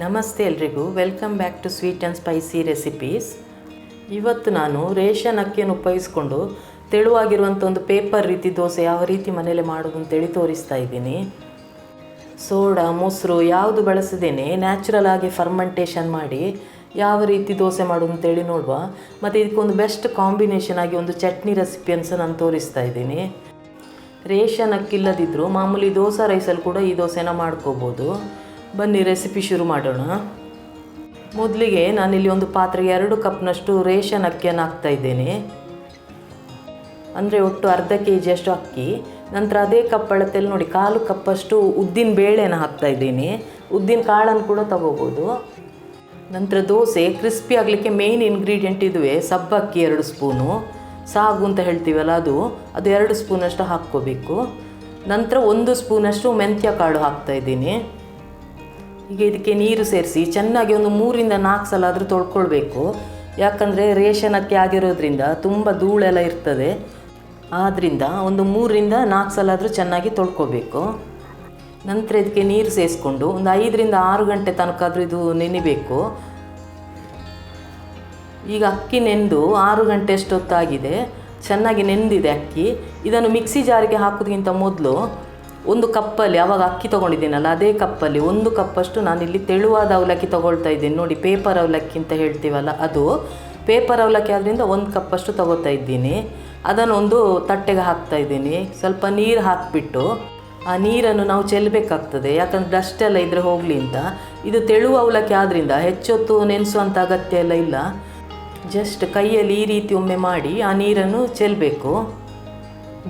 ನಮಸ್ತೆ ಎಲ್ರಿಗೂ. Welcome back to sweet and spicy recipes ಇವತ್ತು ನಾನು ರೇಷನ್ ಅಕ್ಕಿಯನ್ನು ಉಪಯೋಗಿಸ್ಕೊಂಡು ತೆಳುವಾಗಿರುವಂಥ ಒಂದು ಪೇಪರ್ ರೀತಿ ದೋಸೆ ಯಾವ ರೀತಿ ಮನೇಲಿ ಮಾಡೋದು ಅಂತೇಳಿ ತೋರಿಸ್ತಾ ಇದ್ದೀನಿ. ಸೋಡಾ, ಮೊಸರು ಯಾವುದು ಬಳಸದೇನೆ ನ್ಯಾಚುರಲ್ ಆಗಿ ಫರ್ಮೆಂಟೇಷನ್ ಮಾಡಿ ಯಾವ ರೀತಿ ದೋಸೆ ಮಾಡೋದು ಅಂತೇಳಿ ನೋಡುವ. ಮತ್ತು ಇದಕ್ಕೊಂದು ಬೆಸ್ಟ್ ಕಾಂಬಿನೇಷನ್ ಆಗಿ ಒಂದು ಚಟ್ನಿ ಸಹ ನಾನು ತೋರಿಸ್ತಾ ಇದ್ದೀನಿ. ರೇಷನ್ ಅಕ್ಕಿ ಇಲ್ಲದಿದ್ದರೂ ಮಾಮೂಲಿ ದೋಸೆ ರೈಸಲ್ಲಿ ಕೂಡ ಈ ದೋಸೆನ ಮಾಡ್ಕೋಬೋದು. ಬನ್ನಿ ರೆಸಿಪಿ ಶುರು ಮಾಡೋಣ. ಮೊದಲಿಗೆ ನಾನಿಲ್ಲಿ ಒಂದು ಪಾತ್ರೆಗೆ ಎರಡು ಕಪ್ನಷ್ಟು ರೇಷನ್ ಅಕ್ಕಿಯನ್ನು ಹಾಕ್ತಾ ಇದ್ದೇನೆ. ಅಂದರೆ ಒಟ್ಟು ಅರ್ಧ ಕೆ ಜಿಯಷ್ಟು ಅಕ್ಕಿ, ನಂತರ ಅದೇ ಕಪ್ ಅಳತೆಯಲ್ಲಿ ನೋಡಿ ಕಾಲು ಕಪ್ಪಷ್ಟು ಉದ್ದಿನ ಬೇಳೆನ ಹಾಕ್ತಾ ಇದ್ದೀನಿ. ಉದ್ದಿನ ಕಾಳನ್ನು ಕೂಡ ತಗೋಬೋದು. ನಂತರ ದೋಸೆ ಕ್ರಿಸ್ಪಿ ಆಗಲಿಕ್ಕೆ ಮೇಯ್ನ್ ಇಂಗ್ರೀಡಿಯೆಂಟ್ ಇದುವೆ ಸಬ್ಬಕ್ಕಿ ಎರಡು ಸ್ಪೂನು. ಸಾಗು ಅಂತ ಹೇಳ್ತೀವಲ್ಲ ಅದು ಅದು ಎರಡು ಸ್ಪೂನಷ್ಟು ಹಾಕ್ಕೋಬೇಕು. ನಂತರ ಒಂದು ಸ್ಪೂನಷ್ಟು ಮೆಂತ್ಯ ಕಾಳು ಹಾಕ್ತಾ ಇದ್ದೀನಿ. ಈಗ ಇದಕ್ಕೆ ನೀರು ಸೇರಿಸಿ ಚೆನ್ನಾಗಿ ಒಂದು ಮೂರಿಂದ ನಾಲ್ಕು ಸಲ ಆದರೂ ತೊಳ್ಕೊಳ್ಬೇಕು. ಯಾಕಂದರೆ ರೇಷನ್ ಅಕ್ಕಿ ಆಗಿರೋದ್ರಿಂದ ತುಂಬ ಧೂಳೆಲ್ಲ ಇರ್ತದೆ. ಆದ್ದರಿಂದ ಒಂದು ಮೂರರಿಂದ ನಾಲ್ಕು ಸಲ ಆದರೂ ಚೆನ್ನಾಗಿ ತೊಳ್ಕೊಬೇಕು ನಂತರ ಇದಕ್ಕೆ ನೀರು ಸೇರಿಸ್ಕೊಂಡು ಒಂದು ಐದರಿಂದ ಆರು ಗಂಟೆ ತನಕ ಆದರೂ ಇದು ನೆನಿಬೇಕು. ಈಗ ಅಕ್ಕಿ ನೆಂದು ಆರು ಗಂಟೆ ಅಷ್ಟೊತ್ತಾಗಿದೆ. ಚೆನ್ನಾಗಿ ನೆಂದಿದೆ ಅಕ್ಕಿ. ಇದನ್ನು ಮಿಕ್ಸಿ ಜಾರಿಗೆ ಹಾಕೋದಕ್ಕಿಂತ ಮೊದಲು ಒಂದು ಕಪ್ಪಲ್ಲಿ ಆವಾಗ ಅಕ್ಕಿ ತೊಗೊಂಡಿದ್ದೀನಲ್ಲ, ಅದೇ ಕಪ್ಪಲ್ಲಿ, ಒಂದು ಕಪ್ಪಷ್ಟು ನಾನಿಲ್ಲಿ ತೆಳುವಾದ ಅವಲಕ್ಕಿ ತೊಗೊಳ್ತಾ ಇದ್ದೀನಿ. ನೋಡಿ ಪೇಪರ್ ಅವಲಕ್ಕಿ ಅಂತ ಹೇಳ್ತೀವಲ್ಲ ಅದು. ಪೇಪರ್ ಅವಲಕ್ಕಿ ಆದ್ದರಿಂದ ಒಂದು ಕಪ್ಪಷ್ಟು ತೊಗೋತಾ ಇದ್ದೀನಿ. ಅದನ್ನು ಒಂದು ತಟ್ಟೆಗೆ ಹಾಕ್ತಾ ಇದ್ದೀನಿ. ಸ್ವಲ್ಪ ನೀರು ಹಾಕಿಬಿಟ್ಟು, ಆ ನೀರನ್ನು ನಾವು ಚೆಲ್ಲಬೇಕಾಗ್ತದೆ ಯಾಕಂದರೆ ಡಸ್ಟ್ ಎಲ್ಲ ಇದ್ರೆ ಹೋಗಲಿ ಅಂತ. ಇದು ತೆಳುವ ಅವಲಕ್ಕಿ ಆದ್ದರಿಂದ ಹೆಚ್ಚೊತ್ತು ನೆನೆಸುವಂಥ ಅಗತ್ಯ ಎಲ್ಲ ಇಲ್ಲ. ಜಸ್ಟ್ ಕೈಯಲ್ಲಿ ಈ ರೀತಿ ಒಮ್ಮೆ ಮಾಡಿ ಆ ನೀರನ್ನು ಚೆಲ್ಲಬೇಕು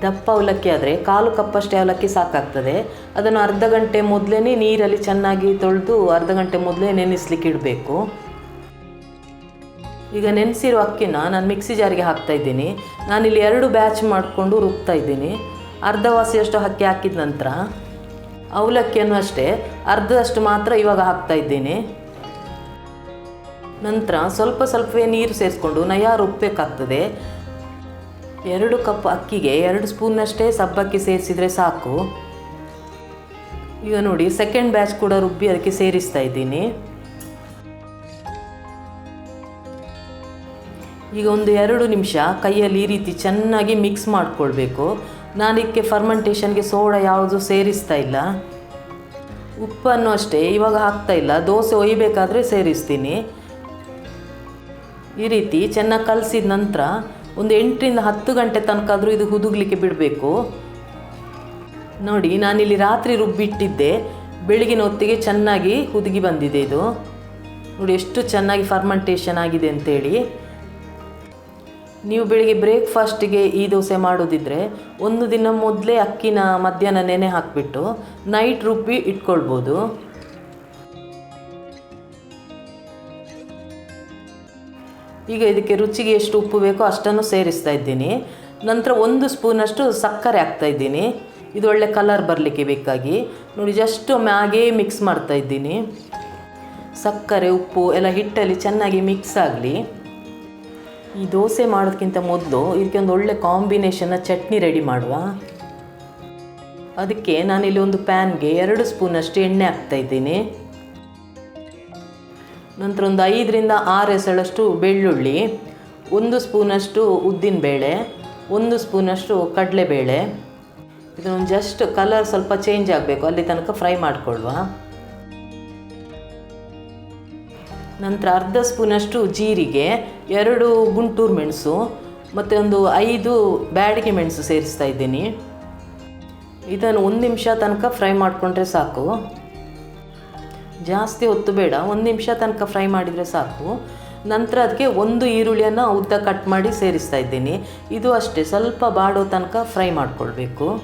ದಪ್ಪ ಅವಲಕ್ಕಿ ಆದರೆ ಕಾಲು ಕಪ್ಪಷ್ಟೇ ಅವಲಕ್ಕಿ ಸಾಕಾಗ್ತದೆ. ಅದನ್ನು ಅರ್ಧ ಗಂಟೆ ಮೊದಲೇ ನೀರಲ್ಲಿ ಚೆನ್ನಾಗಿ ತೊಳೆದು ಅರ್ಧ ಗಂಟೆ ಮೊದಲೇ ನೆನೆಸ್ಲಿಕ್ಕೆ ಇಡಬೇಕು. ಈಗ ನೆನೆಸಿರೋ ಅಕ್ಕಿನ ನಾನು ಮಿಕ್ಸಿ ಜಾರಿಗೆ ಹಾಕ್ತಾ ಇದ್ದೀನಿ. ನಾನಿಲ್ಲಿ ಎರಡು ಬ್ಯಾಚ್ ಮಾಡಿಕೊಂಡು ರುಬ್ತಾ ಇದ್ದೀನಿ. ಅರ್ಧ ವಾಸಿಯಷ್ಟು ಅಕ್ಕಿ ಹಾಕಿದ ನಂತರ ಅವಲಕ್ಕಿಯನ್ನು ಅಷ್ಟೇ ಅರ್ಧದಷ್ಟು ಮಾತ್ರ ಇವಾಗ ಹಾಕ್ತಾ ಇದ್ದೀನಿ. ನಂತರ ಸ್ವಲ್ಪ ಸ್ವಲ್ಪವೇ ನೀರು ಸೇರಿಸ್ಕೊಂಡು ನಯ ರುಬ್ಬಬೇಕಾಗ್ತದೆ ಎರಡು ಕಪ್ ಅಕ್ಕಿಗೆ ಎರಡು ಸ್ಪೂನ್ನಷ್ಟೇ ಸಬ್ಬಕ್ಕಿ ಸೇರಿಸಿದರೆ ಸಾಕು. ಈಗ ನೋಡಿ ಸೆಕೆಂಡ್ ಬ್ಯಾಚ್ ಕೂಡ ರುಬ್ಬಿ ಅದಕ್ಕೆ ಸೇರಿಸ್ತಾ ಇದ್ದೀನಿ. ಈಗ ಒಂದು ಎರಡು ನಿಮಿಷ ಕೈಯಲ್ಲಿ ಈ ರೀತಿ ಚೆನ್ನಾಗಿ ಮಿಕ್ಸ್ ಮಾಡಿಕೊಳ್ಬೇಕು. ನಾನಿಕ್ಕೆ ಫರ್ಮೆಂಟೇಷನ್ಗೆ ಸೋಡಾ ಯಾವುದು ಸೇರಿಸ್ತಾ ಇಲ್ಲ. ಉಪ್ಪನ್ನು ಅಷ್ಟೇ, ಇವಾಗ ಹಾಕ್ತಾ ಇಲ್ಲ. ದೋಸೆ ಒಯ್ಯಬೇಕಾದ್ರೆ ಸೇರಿಸ್ತೀನಿ. ಈ ರೀತಿ ಚೆನ್ನಾಗಿ ಕಲಸಿದ ನಂತರ ಒಂದು ಎಂಟರಿಂದ ಹತ್ತು ಗಂಟೆ ತನಕ ಆದರೂ ಇದು ಹುದುಗಲಿಕ್ಕೆ ಬಿಡಬೇಕು. ನೋಡಿ, ನಾನಿಲ್ಲಿ ರಾತ್ರಿ ರುಬ್ಬಿಟ್ಟಿದ್ದೆ. ಬೆಳಗಿನ ಹೊತ್ತಿಗೆ ಚೆನ್ನಾಗಿ ಹುದುಗಿ ಬಂದಿದೆ ಇದು. ನೋಡಿ, ಎಷ್ಟು ಚೆನ್ನಾಗಿ ಫರ್ಮೆಂಟೇಷನ್ ಆಗಿದೆ ಅಂತೇಳಿ. ನೀವು ಬೆಳಿಗ್ಗೆ ಬ್ರೇಕ್ಫಾಸ್ಟಿಗೆ ಈ ದೋಸೆ ಮಾಡೋದಿದ್ರೆ ಒಂದು ದಿನ ಮೊದಲೇ ಅಕ್ಕಿನ ಮಧ್ಯಾಹ್ನ ನೆನೆ ಹಾಕಿಬಿಟ್ಟು ನೈಟ್ ರುಬ್ಬಿ ಇಟ್ಕೊಳ್ಬೋದು. ಈಗ ಇದಕ್ಕೆ ರುಚಿಗೆ ಎಷ್ಟು ಉಪ್ಪು ಬೇಕೋ ಅಷ್ಟನ್ನು ಸೇರಿಸ್ತಾ ಇದ್ದೀನಿ. ನಂತರ ಒಂದು ಸ್ಪೂನಷ್ಟು ಸಕ್ಕರೆ ಹಾಕ್ತಾ ಇದ್ದೀನಿ. ಇದು ಒಳ್ಳೆ ಕಲರ್ ಬರಲಿಕ್ಕೆ ಬೇಕಾಗಿ. ನೋಡಿ, ಜಸ್ಟ್ ಮ್ಯಾಗೆ ಮಿಕ್ಸ್ ಮಾಡ್ತಾ ಇದ್ದೀನಿ. ಸಕ್ಕರೆ, ಉಪ್ಪು ಎಲ್ಲ ಹಿಟ್ಟಲ್ಲಿ ಚೆನ್ನಾಗಿ ಮಿಕ್ಸ್ ಆಗಲಿ. ಈ ದೋಸೆ ಮಾಡೋದಕ್ಕಿಂತ ಮೊದಲು ಇದಕ್ಕೆ ಒಂದು ಒಳ್ಳೆ ಕಾಂಬಿನೇಷನ್ನ ಚಟ್ನಿ ರೆಡಿ ಮಾಡುವ. ಅದಕ್ಕೆ ನಾನಿಲ್ಲಿ ಒಂದು ಪ್ಯಾನ್ಗೆ ಎರಡು ಸ್ಪೂನಷ್ಟು ಎಣ್ಣೆ ಹಾಕ್ತಾ ಇದ್ದೀನಿ. ನಂತರ ಒಂದು ಐದರಿಂದ ಆರು ಎಸಳಷ್ಟು ಬೆಳ್ಳುಳ್ಳಿ, ಒಂದು ಸ್ಪೂನಷ್ಟು ಉದ್ದಿನಬೇಳೆ ಒಂದು ಸ್ಪೂನಷ್ಟು ಕಡಲೆಬೇಳೆ. ಇದನ್ನು ಜಸ್ಟ್ ಕಲರ್ ಸ್ವಲ್ಪ ಚೇಂಜ್ ಆಗಬೇಕು, ಅಲ್ಲಿ ತನಕ ಫ್ರೈ ಮಾಡಿಕೊಳ್ಳುವ. ನಂತರ ಅರ್ಧ ಸ್ಪೂನಷ್ಟು ಜೀರಿಗೆ, ಎರಡು ಗುಂಟೂರು ಮೆಣಸು, ಮತ್ತು ಒಂದು ಐದು ಬ್ಯಾಡಿಗೆ ಮೆಣಸು ಸೇರಿಸ್ತಾ ಇದ್ದೀನಿ. ಇದನ್ನು ಒಂದು ನಿಮಿಷ ತನಕ ಫ್ರೈ ಮಾಡಿಕೊಂಡ್ರೆ ಸಾಕು. ಜಾಸ್ತಿ ಹೊತ್ತು ಬೇಡ. ಒಂದು ನಿಮಿಷ ತನಕ ಫ್ರೈ ಮಾಡಿದರೆ ಸಾಕು. ನಂತರ ಅದಕ್ಕೆ ಒಂದು ಈರುಳ್ಳಿಯನ್ನು ಉದ್ದ ಕಟ್ ಮಾಡಿ ಸೇರಿಸ್ತಾ ಇದ್ದೀನಿ. ಇದು ಅಷ್ಟೇ. ಸ್ವಲ್ಪ ಬಾಡೋ ತನಕ ಫ್ರೈ ಮಾಡಿಕೊಳ್ಬೇಕು.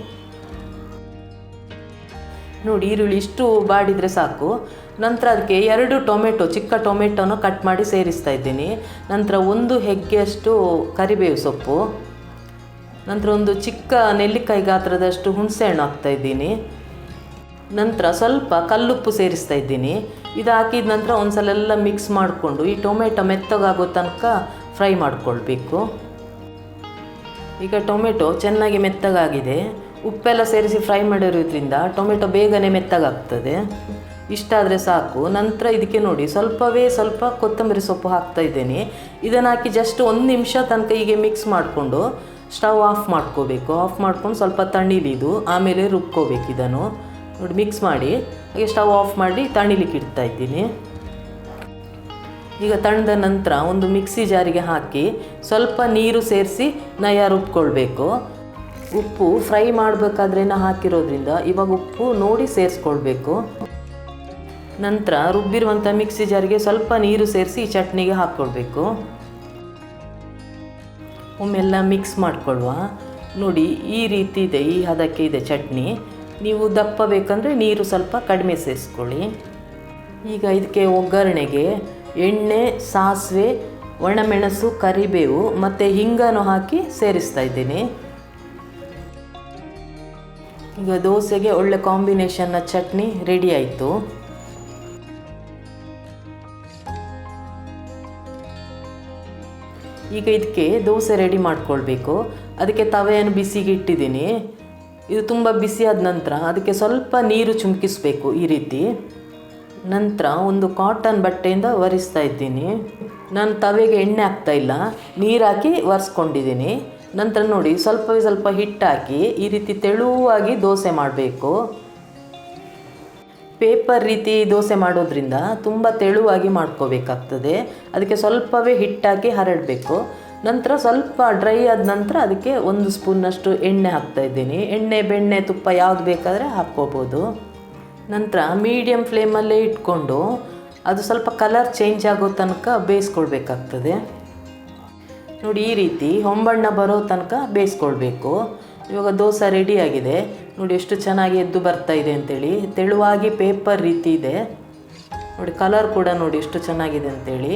ನೋಡಿ, ಈರುಳ್ಳಿ ಇಷ್ಟು ಬಾಡಿದರೆ ಸಾಕು. ನಂತರ ಅದಕ್ಕೆ ಎರಡು ಟೊಮೆಟೊ, ಚಿಕ್ಕ ಟೊಮೆಟೊನ ಕಟ್ ಮಾಡಿ ಸೇರಿಸ್ತಾ ಇದ್ದೀನಿ. ನಂತರ ಒಂದು ಹೆಗ್ಗೆಯಷ್ಟು ಕರಿಬೇವು ಸೊಪ್ಪು. ನಂತರ ಒಂದು ಚಿಕ್ಕ ನೆಲ್ಲಿಕಾಯಿ ಗಾತ್ರದಷ್ಟು ಹುಣಸೆ ಹಣ್ಣು ಇದ್ದೀನಿ. ನಂತರ ಸ್ವಲ್ಪ ಕಲ್ಲುಪ್ಪು ಸೇರಿಸ್ತಾ ಇದ್ದೀನಿ. ಇದು ಹಾಕಿದ ನಂತರ ಒಂದು ಸಲ ಎಲ್ಲ ಮಿಕ್ಸ್ ಮಾಡಿಕೊಂಡು ಈ ಟೊಮೆಟೊ ಮೆತ್ತಗಾಗೋ ತನಕ ಫ್ರೈ ಮಾಡಿಕೊಳ್ಬೇಕು. ಈಗ ಟೊಮೆಟೊ ಚೆನ್ನಾಗಿ ಮೆತ್ತಗಾಗಿದೆ. ಉಪ್ಪೆಲ್ಲ ಸೇರಿಸಿ ಫ್ರೈ ಮಾಡಿರೋದ್ರಿಂದ ಟೊಮೆಟೊ ಬೇಗನೆ ಮೆತ್ತಗಾಗ್ತದೆ. ಇಷ್ಟಾದರೆ ಸಾಕು. ನಂತರ ಇದಕ್ಕೆ ನೋಡಿ, ಸ್ವಲ್ಪವೇ ಸ್ವಲ್ಪ ಕೊತ್ತಂಬರಿ ಸೊಪ್ಪು ಹಾಕ್ತಾ ಇದ್ದೇನೆ. ಇದನ್ನು ಹಾಕಿ ಜಸ್ಟ್ ಒಂದು ನಿಮಿಷ ತನಕ ಹೀಗೆ ಮಿಕ್ಸ್ ಮಾಡಿಕೊಂಡು ಸ್ಟವ್ ಆಫ್ ಮಾಡ್ಕೋಬೇಕು. ಆಫ್ ಮಾಡ್ಕೊಂಡು ಸ್ವಲ್ಪ ತಣ್ಣಿಲಿದು ಆಮೇಲೆ ರುಬ್ಕೋಬೇಕು ಇದನ್ನು. ನೋಡಿ ಮಿಕ್ಸ್ ಮಾಡಿ. ಹಾಗೆ ಸ್ಟವ್ ಆಫ್ ಮಾಡಿ ತಣಿಲಿಕ್ಕೆ ಇಡ್ತಾ ಇದ್ದೀನಿ. ಈಗ ತಣ್ಣದ ನಂತರ ಒಂದು ಮಿಕ್ಸಿ ಜಾರಿಗೆ ಹಾಕಿ ಸ್ವಲ್ಪ ನೀರು ಸೇರಿಸಿ ನಯ ರುಬ್ಕೊಳ್ಬೇಕು. ಉಪ್ಪು ಫ್ರೈ ಮಾಡಬೇಕಾದ್ರೇನ ಹಾಕಿರೋದ್ರಿಂದ ಇವಾಗ ಉಪ್ಪು ನೋಡಿ ಸೇರಿಸ್ಕೊಳ್ಬೇಕು. ನಂತರ ರುಬ್ಬಿರುವಂಥ ಮಿಕ್ಸಿ ಜಾರಿಗೆ ಸ್ವಲ್ಪ ನೀರು ಸೇರಿಸಿ ಈ ಚಟ್ನಿಗೆ ಹಾಕ್ಕೊಳ್ಬೇಕು. ಒಮ್ಮೆಲ್ಲ ಮಿಕ್ಸ್ ಮಾಡಿಕೊಳ್ಳುವ ನೋಡಿ, ಈ ರೀತಿ ಇದೆ, ಈ ಹದಕ್ಕೆ ಇದೆ ಚಟ್ನಿ. ನೀವು ದಪ್ಪ ಬೇಕಂದರೆ ನೀರು ಸ್ವಲ್ಪ ಕಡಿಮೆ ಸೇರಿಸ್ಕೊಳ್ಳಿ. ಈಗ ಇದಕ್ಕೆ ಒಗ್ಗರಣೆಗೆ ಎಣ್ಣೆ, ಸಾಸಿವೆ, ಒಣಮೆಣಸು, ಕರಿಬೇವು ಮತ್ತು ಹಿಂಗನ್ನು ಹಾಕಿ ಸೇರಿಸ್ತಾ ಇದ್ದೀನಿ. ಈಗ ದೋಸೆಗೆ ಒಳ್ಳೆ ಕಾಂಬಿನೇಷನ್ನ ಚಟ್ನಿ ರೆಡಿ ಆಯಿತು. ಈಗ ಇದಕ್ಕೆ ದೋಸೆ ರೆಡಿ ಮಾಡ್ಕೊಳ್ಬೇಕು. ಅದಕ್ಕೆ ತವೆಯನ್ನು ಬಿಸಿಗೆ ಇಟ್ಟಿದ್ದೀನಿ ಇದು ತುಂಬ ಬಿಸಿಯಾದ ನಂತರ ಅದಕ್ಕೆ ಸ್ವಲ್ಪ ನೀರು ಚುಮುಕಿಸ್ಬೇಕು ಈ ರೀತಿ. ನಂತರ ಒಂದು ಕಾಟನ್ ಬಟ್ಟೆಯಿಂದ ಒರೆಸ್ತಾ ಇದ್ದೀನಿ. ನಾನು ತವೆಗೆ ಎಣ್ಣೆ ಹಾಕ್ತಾ ಇಲ್ಲ. ನೀರು ಹಾಕಿ ಒರೆಸ್ಕೊಂಡಿದ್ದೀನಿ. ನಂತರ ನೋಡಿ ಸ್ವಲ್ಪವೇ ಸ್ವಲ್ಪ ಹಿಟ್ಟಾಕಿ ಈ ರೀತಿ ತೆಳುವಾಗಿ ದೋಸೆ ಮಾಡಬೇಕು. ಪೇಪರ್ ರೀತಿ ದೋಸೆ ಮಾಡೋದ್ರಿಂದ ತುಂಬ ತೆಳುವಾಗಿ ಮಾಡ್ಕೋಬೇಕಾಗ್ತದೆ. ಅದಕ್ಕೆ ಸ್ವಲ್ಪವೇ ಹಿಟ್ಟಾಕಿ ಹರಡಬೇಕು. ನಂತರ ಸ್ವಲ್ಪ ಡ್ರೈ ಆದ ನಂತರ ಅದಕ್ಕೆ ಒಂದು ಸ್ಪೂನ್ನಷ್ಟು ಎಣ್ಣೆ ಹಾಕ್ತಾ ಇದ್ದೀನಿ. ಎಣ್ಣೆ, ಬೆಣ್ಣೆ, ತುಪ್ಪ ಯಾವ್ದು ಬೇಕಾದರೆ ಹಾಕ್ಕೋಬೋದು. ನಂತರ ಮೀಡಿಯಮ್ ಫ್ಲೇಮಲ್ಲೇ ಇಟ್ಕೊಂಡು ಅದು ಸ್ವಲ್ಪ ಕಲರ್ ಚೇಂಜ್ ಆಗೋ ತನಕ ಬೇಯಿಸ್ಕೊಳ್ಬೇಕಾಗ್ತದೆ. ನೋಡಿ ಈ ರೀತಿ ಹೊಂಬಣ್ಣ ಬರೋ ತನಕ ಬೇಯಿಸ್ಕೊಳ್ಬೇಕು. ಇವಾಗ ದೋಸೆ ರೆಡಿಯಾಗಿದೆ ನೋಡಿ ಎಷ್ಟು ಚೆನ್ನಾಗಿ ಎದ್ದು ಬರ್ತಾ ಇದೆ ಅಂತೇಳಿ. ತೆಳುವಾಗಿ ಪೇಪರ್ ರೀತಿ ಇದೆ. ನೋಡಿ ಕಲರ್ ಕೂಡ ನೋಡಿ ಎಷ್ಟು ಚೆನ್ನಾಗಿದೆ ಅಂತೇಳಿ.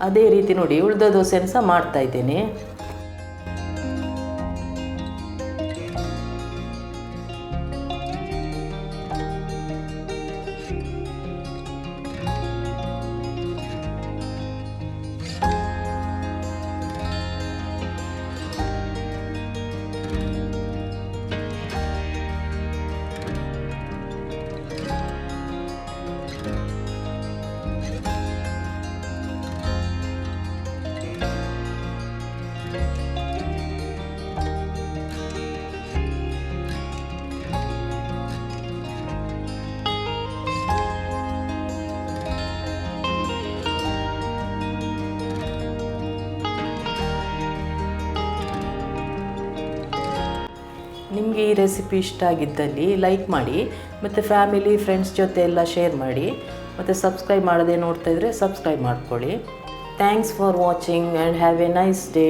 ಅದೇ ರೀತಿ ನೋಡಿ ಉಳಿದ ದೋಸೆನ ಸಹ ಮಾಡ್ತಾ ನಿಮಗೆ ಈ ರೆಸಿಪಿ ಇಷ್ಟ ಆಗಿದ್ದಲ್ಲಿ ಲೈಕ್ ಮಾಡಿ, ಮತ್ತು ಫ್ಯಾಮಿಲಿ ಫ್ರೆಂಡ್ಸ್ ಜೊತೆ ಎಲ್ಲ ಶೇರ್ ಮಾಡಿ, ಮತ್ತು ಸಬ್ಸ್ಕ್ರೈಬ್ ಮಾಡದೆ ನೋಡ್ತಾ ಇದ್ದರೆ ಸಬ್ಸ್ಕ್ರೈಬ್ ಮಾಡ್ಕೊಳ್ಳಿ. Thanks for watching and have a nice day